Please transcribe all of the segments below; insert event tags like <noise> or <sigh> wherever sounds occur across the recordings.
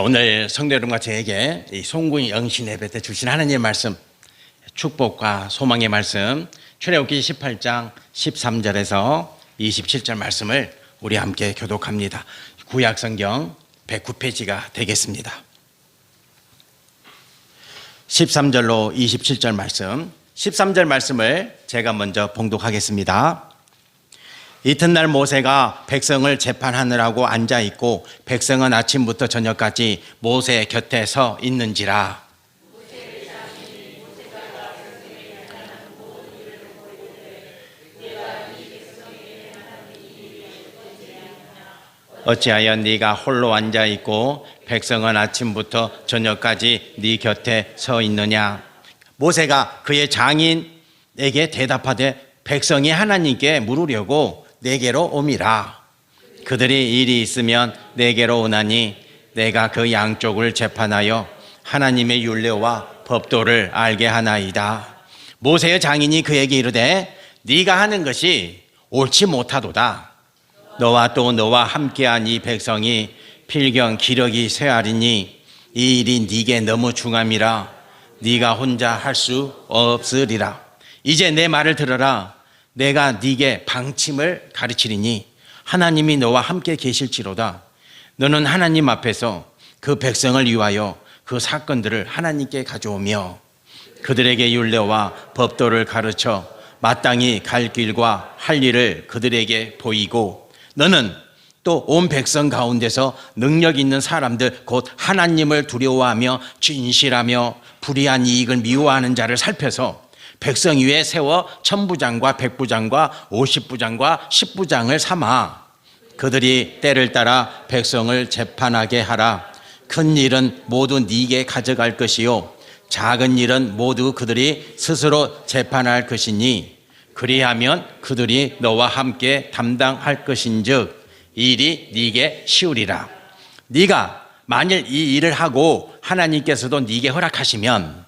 오늘 성도 여러분과 저에게 이 송구이 영신 예배 때 주신 하나님의 말씀 축복과 소망의 말씀 출애굽기 18장 13절에서 27절 말씀을 우리 함께 교독합니다. 구약 성경 109페이지가 되겠습니다. 13절로 27절 말씀 13절 말씀을 제가 먼저 봉독하겠습니다. 이튿날 모세가 백성을 재판하느라고 앉아 있고 백성은 아침부터 저녁까지 모세 곁에 서 있는지라. 어찌하여 네가 홀로 앉아 있고 백성은 아침부터 저녁까지 네 곁에 서 있느냐? 모세가 그의 장인에게 대답하되 백성이 하나님께 물으려고 내게로 옴이라. 그들이 일이 있으면 내게로 오나니 내가 그 양쪽을 재판하여 하나님의 율례와 법도를 알게 하나이다. 모세의 장인이 그에게 이르되 네가 하는 것이 옳지 못하도다. 너와 또 너와 함께한 이 백성이 필경 기력이 쇠하리니 이 일이 네게 너무 중함이라 네가 혼자 할 수 없으리라. 이제 내 말을 들어라 내가 네게 방침을 가르치리니 하나님이 너와 함께 계실지로다. 너는 하나님 앞에서 그 백성을 위하여 그 사건들을 하나님께 가져오며 그들에게 율례와 법도를 가르쳐 마땅히 갈 길과 할 일을 그들에게 보이고 너는 또 온 백성 가운데서 능력 있는 사람들 곧 하나님을 두려워하며 진실하며 불의한 이익을 미워하는 자를 살펴서 백성 위에 세워 천부장과 백부장과 오십부장과 십부장을 삼아 그들이 때를 따라 백성을 재판하게 하라. 큰 일은 모두 네게 가져갈 것이요. 작은 일은 모두 그들이 스스로 재판할 것이니 그리하면 그들이 너와 함께 담당할 것인즉 이 일이 네게 쉬우리라. 네가 만일 이 일을 하고 하나님께서도 네게 허락하시면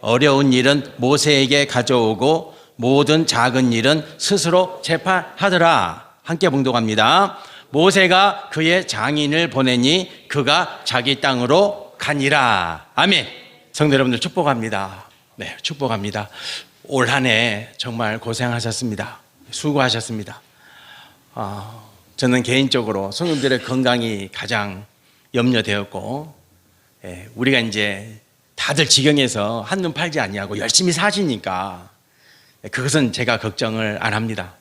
어려운 일은 모세에게 가져오고 모든 작은 일은 스스로 재판하더라. 함께 봉독합니다. 모세가 그의 장인을 보내니 그가 자기 땅으로 가니라. 아멘. 성도 여러분들 축복합니다. 네, 축복합니다. 올 한 해 정말 고생하셨습니다. 수고하셨습니다. 아, 저는 개인적으로 성도들의 건강이 가장 염려되었고, 예, 우리가 이제 다들 지경에서 한눈 팔지 아니하고 열심히 사시니까 그것은 제가 걱정을 안 합니다.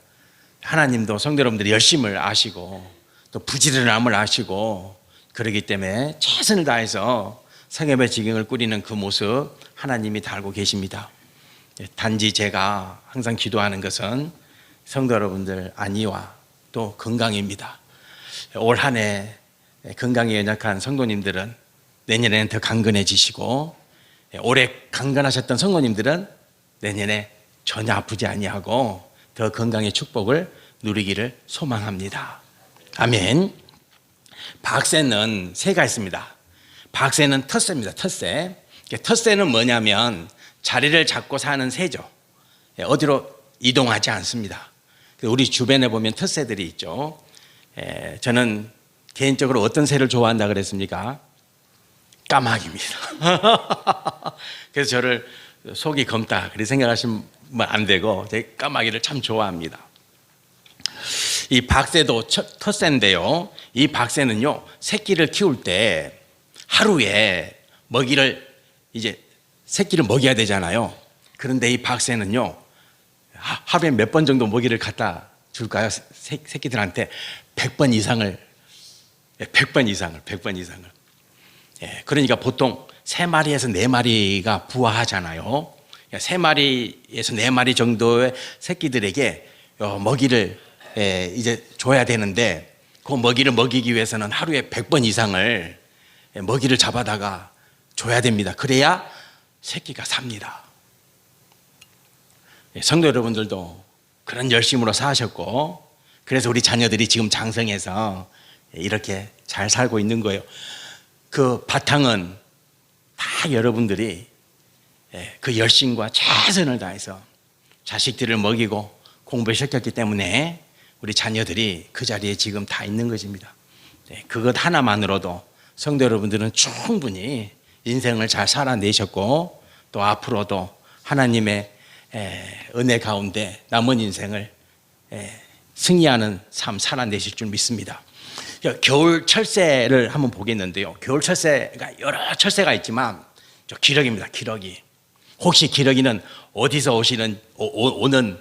하나님도 성도 여러분들이 열심을 아시고 또 부지런함을 아시고 그러기 때문에 최선을 다해서 성협의 지경을 꾸리는 그 모습 하나님이 다 알고 계십니다. 예, 단지 제가 항상 기도하는 것은 성도 여러분들 안위와 또 건강입니다. 올 한 해 건강에 연약한 성도님들은 내년에는 더 강건해지시고 예, 올해 강건하셨던 성도님들은 내년에 전혀 아프지 아니하고 더 건강의 축복을 누리기를 소망합니다. 아멘. 박새는 새가 있습니다. 박새는 텃새입니다. 텃새. 텃새는 뭐냐면 자리를 잡고 사는 새죠. 예, 어디로 이동하지 않습니다. 우리 주변에 보면 텃새들이 있죠. 예, 저는 개인적으로 어떤 새를 좋아한다 그랬습니까? 까마귀입니다. <laughs> 그래서 저를 속이 검다 그렇게 생각하시면 안 되고 제 까마귀를 참 좋아합니다. 이 박새도 텃새인데요. 이 박새는요 새끼를 키울 때 하루에 먹이를 이제 새끼를 먹여야 되잖아요. 그런데 이 박새는요 하루에 몇 번 정도 먹이를 갖다 줄까요? 새, 새끼들한테 100번 이상을 100번 이상을 100번 이상을 예, 그러니까 보통 세 마리에서 네 마리가 부화하잖아요. 세 마리에서 네 마리 정도의 새끼들에게 어, 먹이를 예, 이제 줘야 되는데 그 먹이를 먹이기 위해서는 하루에 100번 이상을 예, 먹이를 잡아다가 줘야 됩니다. 그래야 새끼가 삽니다. 예, 성도 여러분들도 그런 열심으로 사셨고 그래서 우리 자녀들이 지금 장성해서 이렇게 잘 살고 있는 거예요. 그 바탕은 다 여러분들이 예, 그 열심과 최선을 다해서 자식들을 먹이고 공부시켰기 때문에 우리 자녀들이 그 자리에 지금 다 있는 것입니다. 네, 그것 하나만으로도 성도 여러분들은 충분히 인생을 잘 살아내셨고 또 앞으로도 하나님의 에, 은혜 가운데 남은 인생을 에, 승리하는 삶 살아내실 줄 믿습니다. 겨울 철새를 한번 보겠는데요. 겨울 철새가 여러 철새가 있지만 저 기러기입니다. 기러기. 혹시 기러기는 어디서 오시는 오, 오, 오는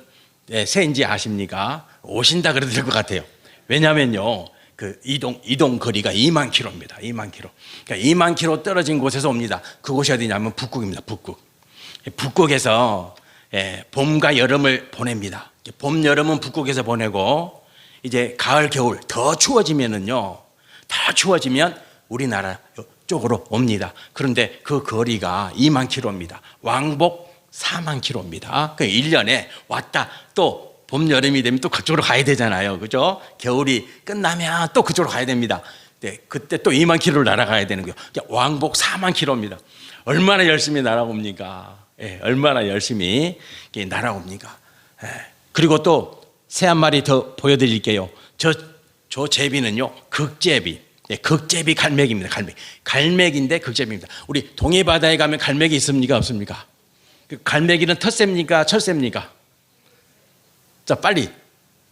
네, 새인지 아십니까? 오신다 그래도 될 것 같아요. 왜냐하면요, 그 이동 이동 거리가 2만 킬로입니다. 2만 킬로. 그러니까 2만 킬로 떨어진 곳에서 옵니다. 그곳이 어디냐면 북극입니다. 북극. 북극에서 예, 봄과 여름을 보냅니다. 봄 여름은 북극에서 보내고 이제 가을 겨울 더 추워지면은요, 더 추워지면 우리나라 쪽으로 옵니다. 그런데 그 거리가 2만 킬로입니다. 왕복 4만 킬로입니다. 그 1년에 왔다 또 봄, 여름이 되면 또 그쪽으로 가야 되잖아요. 그죠? 겨울이 끝나면 또 그쪽으로 가야 됩니다. 네, 그때 또 2만 킬로를 날아가야 되는 거예요. 왕복 4만 킬로입니다. 얼마나 열심히 날아옵니까? 예, 얼마나 열심히 날아옵니까? 예. 그리고 또 새 한 마리 더 보여드릴게요. 저, 저 제비는요, 극제비. 예, 극제비 갈매기입니다. 갈매기. 갈매기인데 극제비입니다. 우리 동해바다에 가면 갈매기 있습니까? 없습니까? 그 갈매기는 텃새입니까? 철새입니까? 자, 빨리.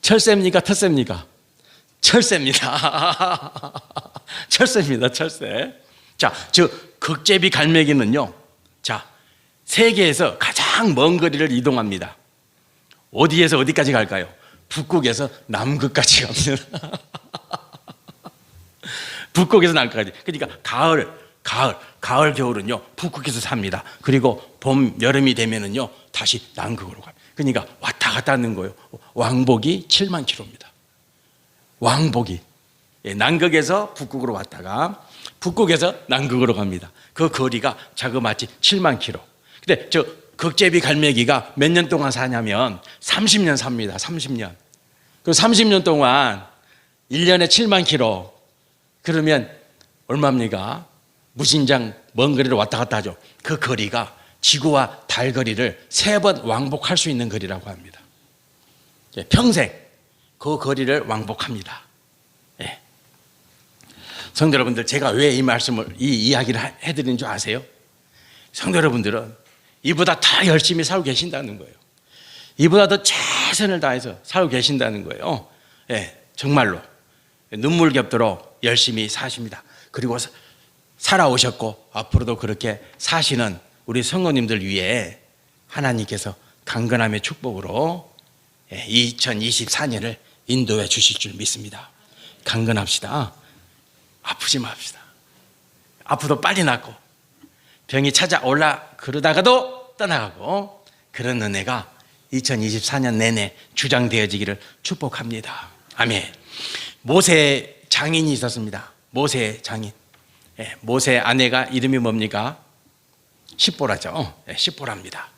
철새입니까? 텃새입니까? 철새입니다. <laughs> 철새입니다. 철새. 자, 저 극제비 갈매기는요. 자, 세계에서 가장 먼 거리를 이동합니다. 어디에서 어디까지 갈까요? 북극에서 남극까지 갑니다. <laughs> 북극에서 남극까지. 그러니까 가을, 가을, 가을, 겨울은요 북극에서 삽니다. 그리고 봄, 여름이 되면은요 다시 남극으로 갑니다. 그러니까 왔다 갔다 하는 거예요. 왕복이 7만 킬로입니다. 왕복이 예, 남극에서 북극으로 왔다가 북극에서 남극으로 갑니다. 그 거리가 자그마치 7만 킬로. 근데 저 극제비 갈매기가 몇 년 동안 사냐면 30년 삽니다. 30년. 그 30년 동안 1년에 7만 킬로. 그러면 얼마입니까? 무신장 먼 거리를 왔다 갔다 하죠. 그 거리가 지구와 달 거리를 세 번 왕복할 수 있는 거리라고 합니다. 예, 평생 그 거리를 왕복합니다. 예. 성도 여러분들, 제가 왜 이 말씀을, 이 이야기를 해드리는 줄 아세요? 성도 여러분들은 이보다 더 열심히 살고 계신다는 거예요. 이보다 더 최선을 다해서 살고 계신다는 거예요. 예, 정말로. 눈물 겹도록 열심히 사십니다. 그리고 살아오셨고, 앞으로도 그렇게 사시는 우리 성도님들 위해 하나님께서 강건함의 축복으로 2024년을 인도해 주실 줄 믿습니다. 강건합시다. 아프지 맙시다. 앞으로 빨리 낫고 병이 찾아올라 그러다가도 떠나가고 그런 은혜가 2024년 내내 주장되어지기를 축복합니다. 아멘. 모세 장인이 있었습니다. 모세 장인. 예, 모세 아내가 이름이 뭡니까? 십보라죠. 예, 십보라입니다.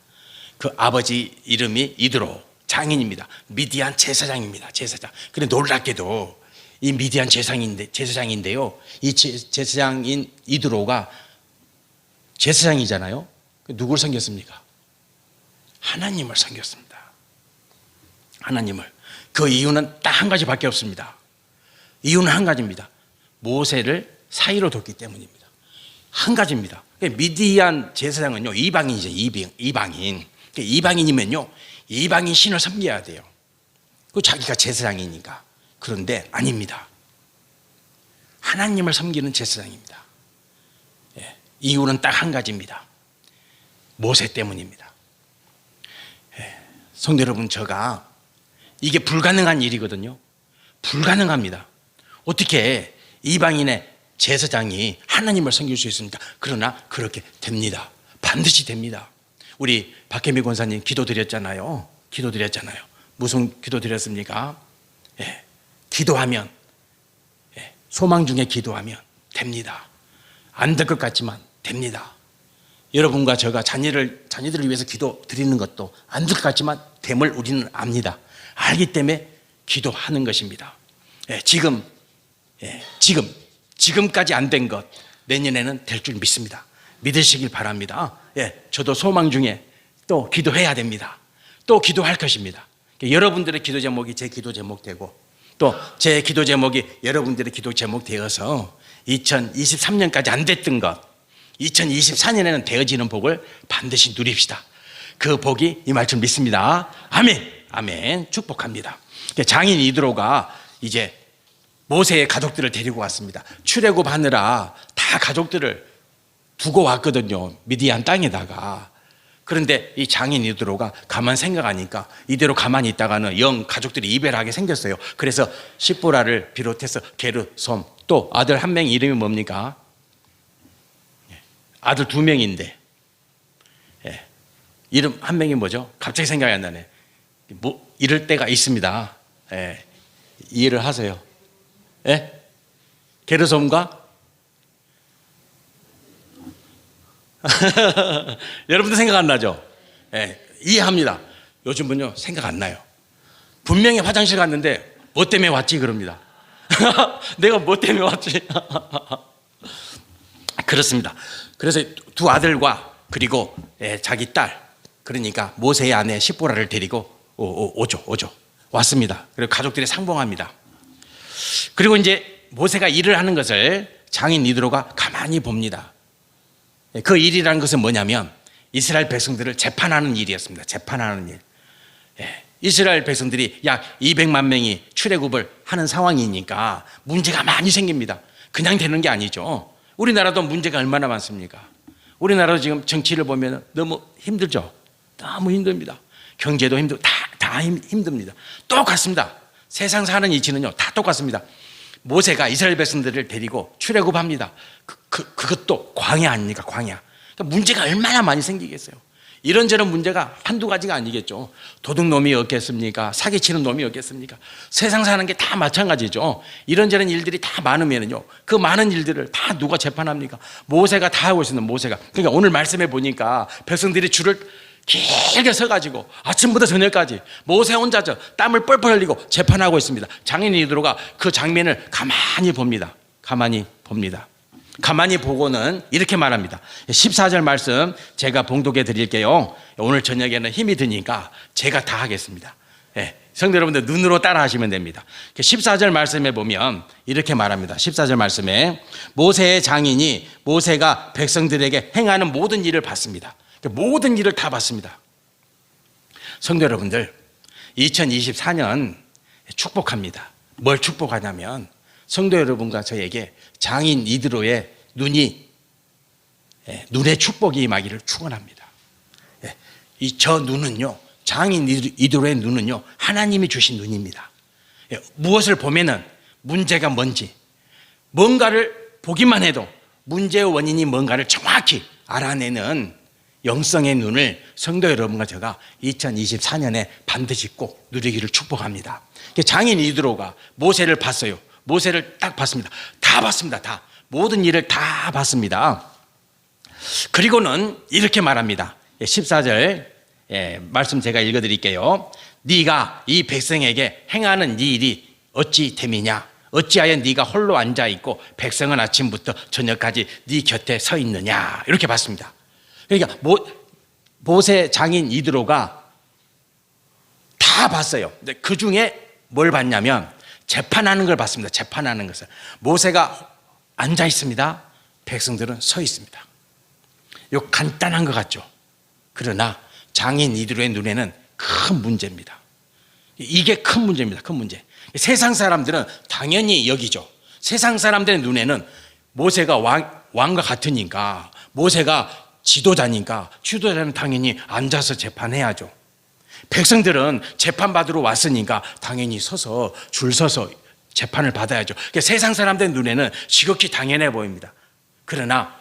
그 아버지 이름이 이드로 장인입니다. 미디안 제사장입니다. 제사장. 그래 놀랍게도 이 미디안 제사장인데 제사장인데요. 이 제사장인 이드로가 제사장이잖아요. 그 누굴 섬겼습니까? 하나님을 섬겼습니다. 하나님을. 그 이유는 딱 한 가지밖에 없습니다. 이유는 한 가지입니다. 모세를 사이로 뒀기 때문입니다. 한 가지입니다. 미디안 제사장은요, 이방인이죠, 이방인. 이방인이면요, 이방인 신을 섬겨야 돼요. 그 자기가 제사장이니까. 그런데 아닙니다. 하나님을 섬기는 제사장입니다. 예, 이유는 딱 한 가지입니다. 모세 때문입니다. 예, 성도 여러분, 제가 이게 불가능한 일이거든요. 불가능합니다. 어떻게 이방인의 제사장이 하나님을 섬길 수 있습니까? 그러나 그렇게 됩니다. 반드시 됩니다. 우리 박혜미 권사님 기도 드렸잖아요. 기도 드렸잖아요. 무슨 기도 드렸습니까? 예, 기도하면, 예, 소망 중에 기도하면 됩니다. 안 될 것 같지만 됩니다. 여러분과 저가 자녀를 자녀들을 위해서 기도 드리는 것도 안 될 것 같지만 됨을 우리는 압니다. 알기 때문에 기도하는 것입니다. 예, 지금 예, 지금 지금까지 안 된 것 내년에는 될 줄 믿습니다. 믿으시길 바랍니다. 예, 저도 소망 중에 또 기도해야 됩니다. 또 기도할 것입니다. 여러분들의 기도 제목이 제 기도 제목 되고 또 제 기도 제목이 여러분들의 기도 제목 되어서 2023년까지 안 됐던 것 2024년에는 되어지는 복을 반드시 누립시다. 그 복이 이 말씀 믿습니다. 아멘. 아멘. 축복합니다. 장인 이드로가 이제 모세의 가족들을 데리고 왔습니다. 출애굽하느라 다 가족들을 두고 왔거든요. 미디안 땅에다가. 그런데 이 장인 이드로가 가만 생각하니까 이대로 가만히 있다가는 영 가족들이 이별하게 생겼어요. 그래서 시보라를 비롯해서 게르솜 또 아들 한 명 이름이 뭡니까? 아들 두 명인데 예. 이름 한 명이 뭐죠? 갑자기 생각이 안 나네. 뭐 이럴 때가 있습니다. 예. 이해를 하세요. 예? 게르솜과 <laughs> 여러분들 생각 안 나죠? 예. 이해합니다. 요즘은요 생각 안 나요. 분명히 화장실 갔는데 뭐 때문에 왔지 그럽니다. <laughs> 내가 뭐 때문에 왔지? <laughs> 그렇습니다. 그래서 두 아들과 그리고 예, 자기 딸 그러니까 모세의 아내 시보라를 데리고 오, 오, 오죠 오죠 왔습니다. 그리고 가족들이 상봉합니다. 그리고 이제 모세가 일을 하는 것을 장인 이드로가 가만히 봅니다. 예, 그 일이라는 것은 뭐냐면 이스라엘 백성들을 재판하는 일이었습니다. 재판하는 일. 예, 이스라엘 백성들이 약 200만 명이 출애굽을 하는 상황이니까 문제가 많이 생깁니다. 그냥 되는 게 아니죠. 우리나라도 문제가 얼마나 많습니까? 우리나라도 지금 정치를 보면 너무 힘들죠. 너무 힘듭니다. 경제도 힘들, 다, 다 힘, 힘듭니다. 똑같습니다. 세상 사는 이치는요, 다 똑같습니다. 모세가 이스라엘 백성들을 데리고 출애굽합니다. 그, 그, 그것도 광야 아닙니까? 광야. 그러니까 문제가 얼마나 많이 생기겠어요. 이런저런 문제가 한두 가지가 아니겠죠. 도둑놈이 없겠습니까? 사기치는 놈이 없겠습니까? 세상 사는 게 다 마찬가지죠. 이런저런 일들이 다 많으면요. 그 많은 일들을 다 누가 재판합니까? 모세가 다 하고 있는 모세가. 그러니까 오늘 말씀해 보니까 백성들이 줄을 길게 서가지고 아침부터 저녁까지 모세 혼자 저 땀을 뻘뻘 흘리고 재판하고 있습니다. 장인 이드로가 그 장면을 가만히 봅니다. 가만히 봅니다. 가만히 보고는 이렇게 말합니다. 14절 말씀 제가 봉독해 드릴게요. 오늘 저녁에는 힘이 드니까 제가 다 하겠습니다. 예, 성도 여러분들 눈으로 따라 하시면 됩니다. 14절 말씀에 보면 이렇게 말합니다. 14절 말씀에 모세의 장인이 모세가 백성들에게 행하는 모든 일을 봤습니다. 모든 일을 다 봤습니다. 성도 여러분들 2024년 축복합니다. 뭘 축복하냐면 성도 여러분과 저에게 장인 이드로의 눈이 예, 눈의 축복이 임하기를 축원합니다. 예, 이저 눈은요 장인 이드로의 눈은요 하나님이 주신 눈입니다. 예, 무엇을 보면은 문제가 뭔지 뭔가를 보기만 해도 문제의 원인이 뭔가를 정확히 알아내는 영성의 눈을 성도 여러분과 제가 2024년에 반드시 꼭 누리기를 축복합니다. 장인 이드로가 모세를 봤어요. 모세를 딱 봤습니다. 다 봤습니다. 다. 모든 일을 다 봤습니다. 그리고는 이렇게 말합니다. 14절 예, 말씀 제가 읽어 드릴게요. 네가 이 백성에게 행하는 네 일이 어찌 됨이냐? 어찌하여 네가 홀로 앉아 있고 백성은 아침부터 저녁까지 네 곁에 서 있느냐? 이렇게 봤습니다. 그러니까 모, 모세 장인 이드로가 다 봤어요. 근데 그 중에 뭘 봤냐면 재판하는 걸 봤습니다. 재판하는 것을. 모세가 앉아 있습니다. 백성들은 서 있습니다. 요 간단한 것 같죠. 그러나 장인 이들의 눈에는 큰 문제입니다. 이게 큰 문제입니다. 큰 문제. 세상 사람들은 당연히 여기죠. 세상 사람들의 눈에는 모세가 왕, 왕과 같으니까 모세가 지도자니까 지도자는 당연히 앉아서 재판해야죠. 백성들은 재판받으러 왔으니까 당연히 서서 줄 서서 재판을 받아야죠. 그러니까 세상 사람들 눈에는 지극히 당연해 보입니다. 그러나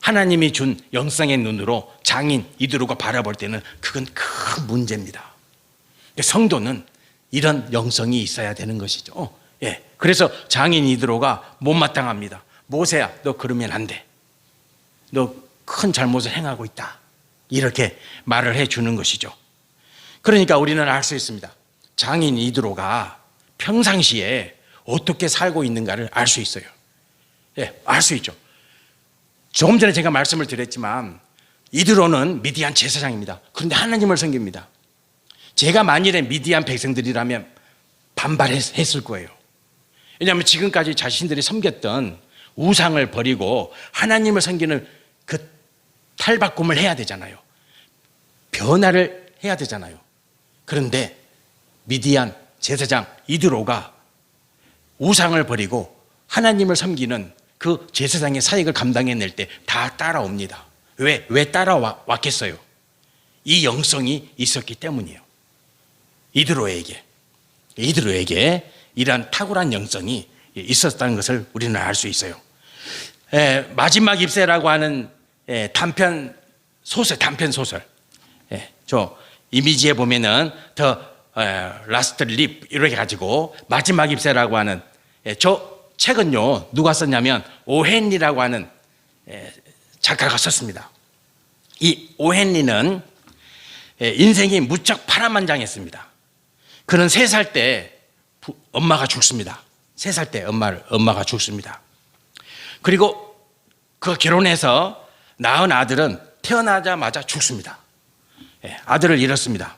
하나님이 준 영성의 눈으로 장인 이드로가 바라볼 때는 그건 큰 문제입니다. 그러니까 성도는 이런 영성이 있어야 되는 것이죠. 예. 그래서 장인 이드로가 못마땅합니다. 모세야, 너 그러면 안 돼. 너 큰 잘못을 행하고 있다. 이렇게 말을 해 주는 것이죠. 그러니까 우리는 알 수 있습니다. 장인 이드로가 평상시에 어떻게 살고 있는가를 알 수 있어요. 예, 알 수 있죠. 조금 전에 제가 말씀을 드렸지만 이드로는 미디안 제사장입니다. 그런데 하나님을 섬깁니다. 제가 만일에 미디안 백성들이라면 반발했을 거예요. 왜냐하면 지금까지 자신들이 섬겼던 우상을 버리고 하나님을 섬기는 그 탈바꿈을 해야 되잖아요. 변화를 해야 되잖아요. 그런데 미디안 제사장 이드로가 우상을 버리고 하나님을 섬기는 그 제사장의 사역을 감당해낼 때 다 따라옵니다. 왜? 왜 따라왔겠어요? 이 영성이 있었기 때문이에요. 이드로에게. 이드로에게 이러한 탁월한 영성이 있었다는 것을 우리는 알 수 있어요. 에, 마지막 입세라고 하는 에, 단편 소설, 단편 소설. 예, 저 이미지에 보면은 더 라스트 립 이렇게 가지고 마지막 입세라고 하는 예, 저 책은요 누가 썼냐면 오헨리라고 하는 예, 작가가 썼습니다. 이 오헨리는 예, 인생이 무척 파란만장했습니다. 그는 세 살 때 엄마가 죽습니다. 세 살 때 엄마를 엄마가 죽습니다. 그리고 그 결혼해서 낳은 아들은 태어나자마자 죽습니다. 예, 아들을 잃었습니다.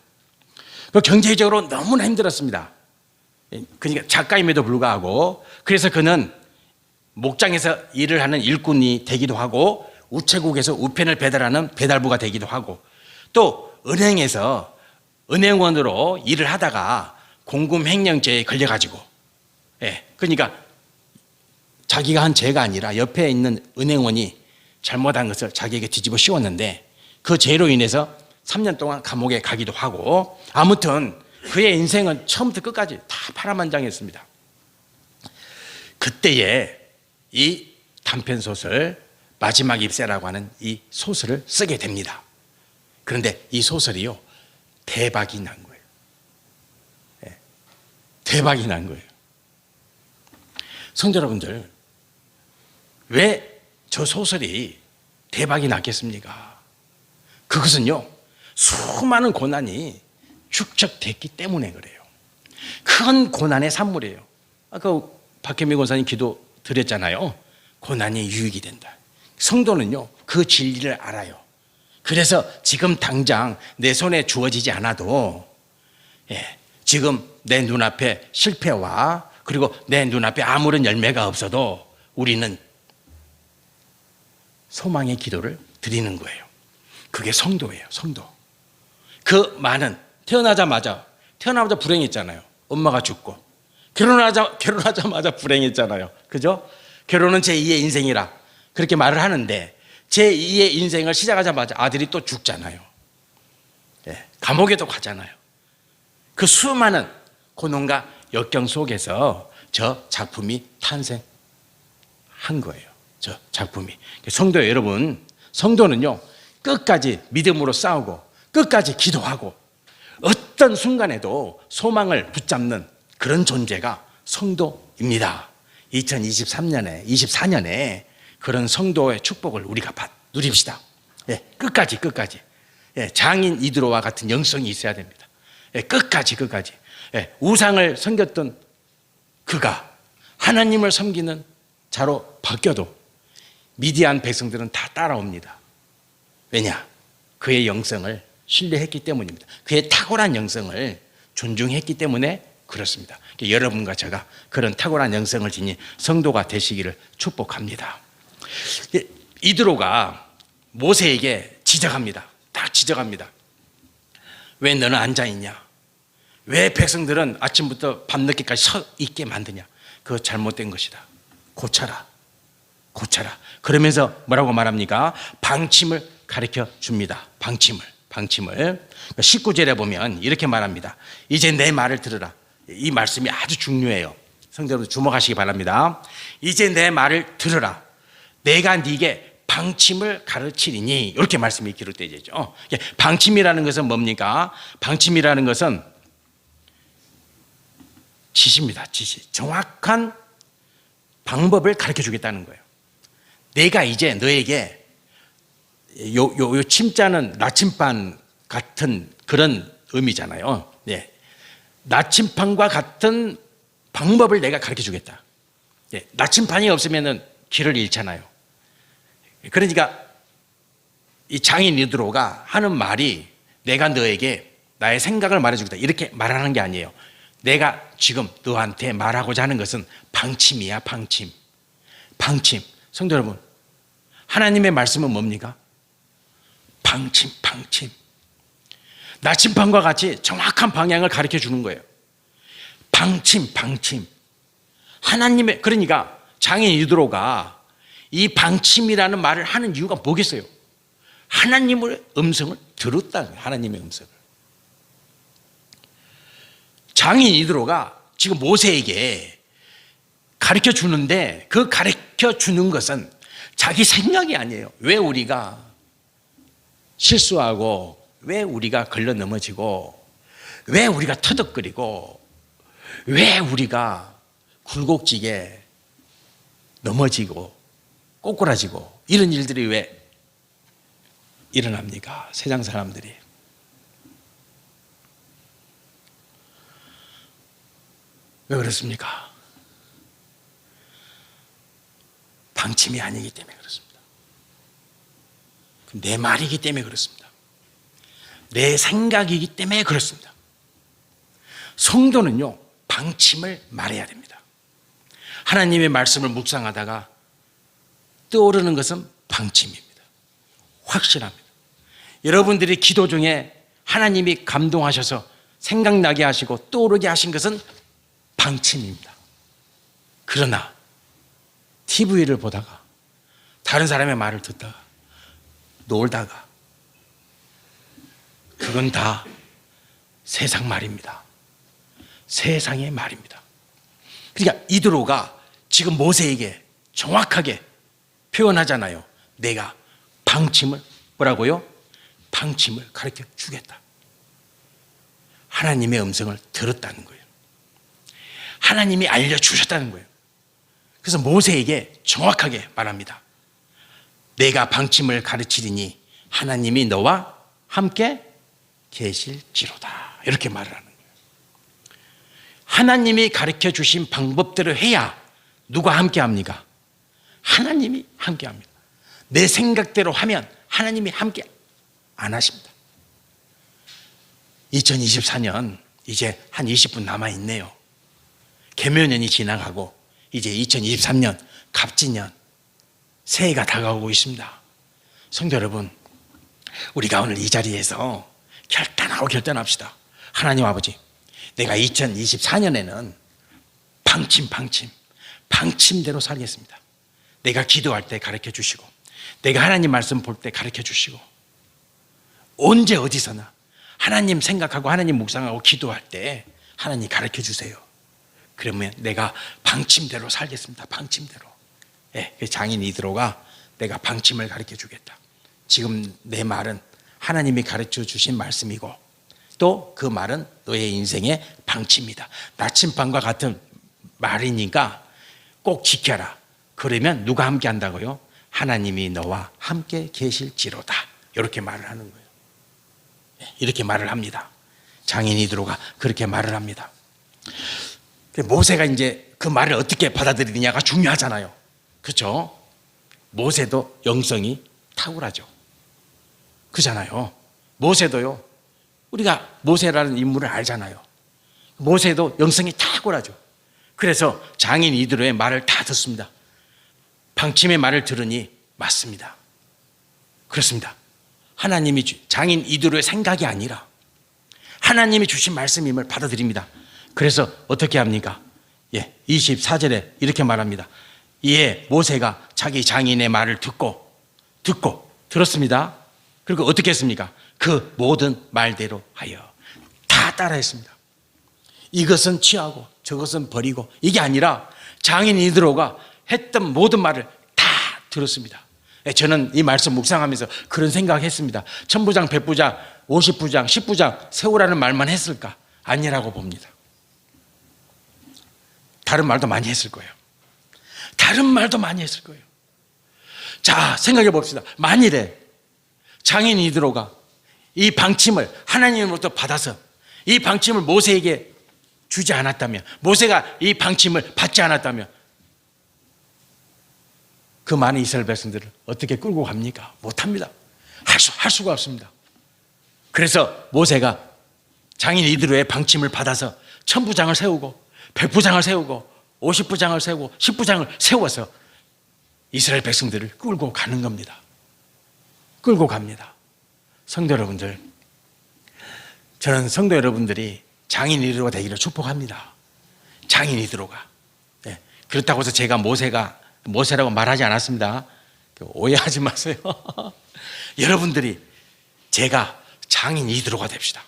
그 경제적으로 너무나 힘들었습니다. 예, 그러니까 작가임에도 불구하고 그래서 그는 목장에서 일을 하는 일꾼이 되기도 하고 우체국에서 우편을 배달하는 배달부가 되기도 하고 또 은행에서 은행원으로 일을 하다가 공금 횡령죄에 걸려가지고 예, 그러니까 자기가 한 죄가 아니라 옆에 있는 은행원이 잘못한 것을 자기에게 뒤집어 씌웠는데 그 죄로 인해서 3년 동안 감옥에 가기도 하고 아무튼 그의 인생은 처음부터 끝까지 다 파란만장했습니다. 그때에 이 단편 소설 마지막 입세라고 하는 이 소설을 쓰게 됩니다. 그런데 이 소설이요 대박이 난 거예요. 예, 대박이 난 거예요. 성도 여러분들 왜 저 소설이 대박이 났겠습니까? 그것은요 수많은 고난이 축적됐기 때문에 그래요. 큰 고난의 산물이에요. 아까 박혜미 권사님 기도 드렸잖아요. 고난이 유익이 된다. 성도는요, 그 진리를 알아요. 그래서 지금 당장 내 손에 주어지지 않아도, 예, 지금 내 눈앞에 실패와 그리고 내 눈앞에 아무런 열매가 없어도 우리는 소망의 기도를 드리는 거예요. 그게 성도예요, 성도. 그 많은 태어나자마자 태어나자마자 불행했잖아요. 엄마가 죽고 결혼하자 결혼하자마자 불행했잖아요. 그죠? 결혼은 제 2의 인생이라 그렇게 말을 하는데 제 2의 인생을 시작하자마자 아들이 또 죽잖아요. 예, 감옥에도 가잖아요. 그 수많은 고난과 역경 속에서 저 작품이 탄생한 거예요. 저 작품이. 성도 여러분, 성도는요, 끝까지 믿음으로 싸우고, 끝까지 기도하고, 어떤 순간에도 소망을 붙잡는 그런 존재가 성도입니다. 2023년에, 24년에 그런 성도의 축복을 우리가 받, 누립시다. 예, 끝까지, 끝까지. 예, 장인 이드로와 같은 영성이 있어야 됩니다. 예, 끝까지, 끝까지. 예, 우상을 섬겼던 그가 하나님을 섬기는 자로 바뀌어도 미디안 백성들은 다 따라옵니다. 왜냐? 그의 영성을 신뢰했기 때문입니다. 그의 탁월한 영성을 존중했기 때문에 그렇습니다. 여러분과 제가 그런 탁월한 영성을 지닌 성도가 되시기를 축복합니다. 이드로가 모세에게 지적합니다. 딱 지적합니다. 왜 너는 앉아 있냐? 왜 백성들은 아침부터 밤늦게까지 서 있게 만드냐? 그거 잘못된 것이다. 고쳐라. 고쳐라. 그러면서 뭐라고 말합니까? 방침을 가르쳐 줍니다. 방침을. 방침을. 19절에 보면 이렇게 말합니다. 이제 내 말을 들으라. 이 말씀이 아주 중요해요. 성도 여러분 주목하시기 바랍니다. 이제 내 말을 들으라. 내가 네게 방침을 가르치리니 이렇게 말씀이 기록되죠. 방침이라는 것은 뭡니까? 방침이라는 것은 지시입니다. 지시. 정확한 방법을 가르쳐 주겠다는 거예요. 내가 이제 너에게 요, 요, 요 침자는 나침반 같은 그런 의미잖아요. 예. 나침반과 같은 방법을 내가 가르쳐 주겠다. 예. 나침반이 없으면은 길을 잃잖아요. 그러니까 이 장인 이드로가 하는 말이 내가 너에게 나의 생각을 말해주겠다. 이렇게 말하는 게 아니에요. 내가 지금 너한테 말하고자 하는 것은 방침이야, 방침. 방침. 성도 여러분, 하나님의 말씀은 뭡니까? 방침, 방침. 나침반과 같이 정확한 방향을 가르쳐 주는 거예요. 방침, 방침. 하나님의, 그러니까 장인 이드로가 이 방침이라는 말을 하는 이유가 뭐겠어요? 하나님의 음성을 들었다. 하나님의 음성을. 장인 이드로가 지금 모세에게 가르쳐 주는데 그 가르쳐 주는 것은 자기 생각이 아니에요. 왜 우리가 실수하고 왜 우리가 걸려 넘어지고 왜 우리가 터덕거리고 왜 우리가 굴곡지게 넘어지고 꼬꾸라지고 이런 일들이 왜 일어납니까? 세상 사람들이. 왜 그렇습니까? 방침이 아니기 때문에 그렇습니다. 내 말이기 때문에 그렇습니다. 내 생각이기 때문에 그렇습니다. 성도는요, 방침을 말해야 됩니다. 하나님의 말씀을 묵상하다가 떠오르는 것은 방침입니다. 확실합니다. 여러분들이 기도 중에 하나님이 감동하셔서 생각나게 하시고 떠오르게 하신 것은 방침입니다. 그러나 TV를 보다가 다른 사람의 말을 듣다가 놀다가 그건 다 세상 말입니다. 세상의 말입니다. 그러니까 이드로가 지금 모세에게 정확하게 표현하잖아요. 내가 방침을 뭐라고요? 방침을 가르쳐 주겠다. 하나님의 음성을 들었다는 거예요. 하나님이 알려주셨다는 거예요. 그래서 모세에게 정확하게 말합니다. 내가 방침을 가르치리니 하나님이 너와 함께 계실지로다. 이렇게 말을 하는 거예요. 하나님이 가르쳐 주신 방법대로 해야 누가 함께 합니까? 하나님이 함께 합니다. 내 생각대로 하면 하나님이 함께 안 하십니다. 2024년 이제 한 20분 남아 있네요. 개묘년이 지나가고 이제 2023년 갑진년 새해가 다가오고 있습니다. 성도 여러분, 우리가 오늘 이 자리에서 결단하고 결단합시다. 하나님 아버지, 내가 2024년에는 방침, 방침, 방침대로 살겠습니다. 내가 기도할 때 가르쳐 주시고, 내가 하나님 말씀 볼 때 가르쳐 주시고, 언제 어디서나 하나님 생각하고 하나님 묵상하고 기도할 때 하나님 가르쳐 주세요. 그러면 내가 방침대로 살겠습니다. 방침대로. 예, 그 장인 이드로가 내가 방침을 가르쳐 주겠다. 지금 내 말은 하나님이 가르쳐 주신 말씀이고 또 그 말은 너의 인생의 방침이다. 나침반과 같은 말이니까 꼭 지켜라. 그러면 누가 함께 한다고요? 하나님이 너와 함께 계실지로다. 이렇게 말을 하는 거예요. 예, 이렇게 말을 합니다. 장인 이드로가 그렇게 말을 합니다. 모세가 이제 그 말을 어떻게 받아들이느냐가 중요하잖아요. 그렇죠? 모세도 영성이 탁월하죠. 그잖아요. 모세도요. 우리가 모세라는 인물을 알잖아요. 모세도 영성이 탁월하죠. 그래서 장인 이드로의 말을 다 듣습니다. 방침의 말을 들으니 맞습니다. 그렇습니다. 하나님이 주, 장인 이드로의 생각이 아니라 하나님이 주신 말씀임을 받아들입니다. 그래서 어떻게 합니까? 예, 24절에 이렇게 말합니다. 이에 모세가 자기 장인의 말을 듣고 듣고 들었습니다. 그리고 어떻게 했습니까? 그 모든 말대로 하여 다 따라했습니다. 이것은 취하고 저것은 버리고 이게 아니라 장인 이드로가 했던 모든 말을 다 들었습니다. 예, 저는 이 말씀 묵상하면서 그런 생각했습니다. 천부장, 백부장, 오십부장, 십부장 세우라는 말만 했을까? 아니라고 봅니다. 다른 말도 많이 했을 거예요. 다른 말도 많이 했을 거예요. 자, 생각해 봅시다. 만일에 장인 이드로가 이 방침을 하나님으로부터 받아서 이 방침을 모세에게 주지 않았다면 모세가 이 방침을 받지 않았다면 그 많은 이스라엘 백성들을 어떻게 끌고 갑니까? 못합니다. 할, 수, 할 수가 없습니다. 그래서 모세가 장인 이드로의 방침을 받아서 천부장을 세우고 백부장을 세우고 오십부장을 세우고 십부장을 세워서 이스라엘 백성들을 끌고 가는 겁니다. 끌고 갑니다. 성도 여러분들, 저는 성도 여러분들이 장인 이드로가 되기를 축복합니다. 장인 이드로가. 예, 그렇다고 해서 제가 모세가 모세라고 말하지 않았습니다. 그 오해하지 마세요. <laughs> 여러분들이 제가 장인 이드로가 됩시다.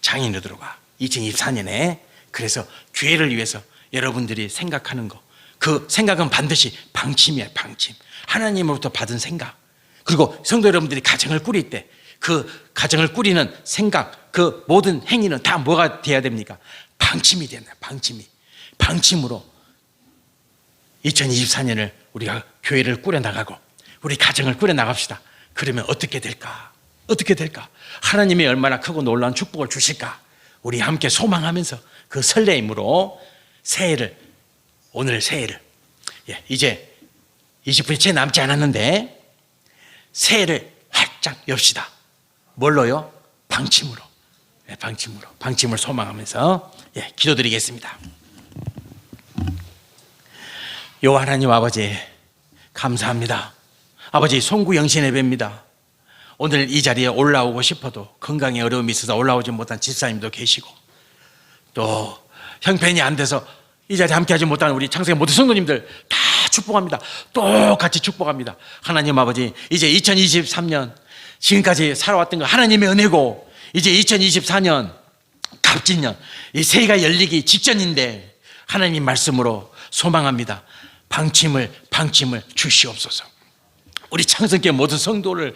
장인 이드로가 2024년에 그래서 교회를 위해서 여러분들이 생각하는 거. 그 생각은 반드시 방침이에요, 방침. 하나님으로부터 받은 생각. 그리고 성도 여러분들이 가정을 꾸릴 때 그 가정을 꾸리는 생각, 그 모든 행위는 다 뭐가 돼야 됩니까? 방침이 된다, 방침이. 방침으로 2024년을 우리가 교회를 꾸려나가고 우리 가정을 꾸려나갑시다. 그러면 어떻게 될까? 어떻게 될까? 하나님이 얼마나 크고 놀라운 축복을 주실까? 우리 함께 소망하면서 그 설레임으로 새해를, 오늘 새해를, 예, 이제 20분이 채 남지 않았는데 새해를 활짝 엽시다. 뭘로요? 방침으로. 예, 방침으로. 방침을 소망하면서 예, 기도드리겠습니다. 요 하나님 아버지 감사합니다. 아버지 송구 영신 예배입니다. 오늘 이 자리에 올라오고 싶어도 건강에 어려움이 있어서 올라오지 못한 집사님도 계시고 또 형편이 안 돼서 이 자리에 함께하지 못하는 우리 창세의 모든 성도님들 다 축복합니다. 똑같이 축복합니다. 하나님 아버지 이제 2023년 지금까지 살아왔던 거 하나님의 은혜고 이제 2024년 갑진년 이 새해가 열리기 직전인데 하나님 말씀으로 소망합니다. 방침을 방침을 주시옵소서. 우리 창성교 모든 성도를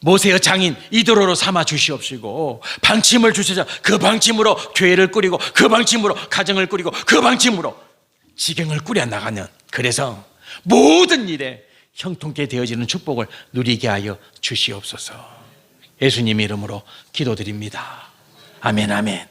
모세의 장인 이도로로 삼아 주시옵시고 방침을 주셔서 그 방침으로 교회를 꾸리고 그 방침으로 가정을 꾸리고 그 방침으로 지경을 꾸려 나가는 그래서 모든 일에 형통케 되어지는 축복을 누리게 하여 주시옵소서. 예수님 이름으로 기도드립니다. 아멘 아멘.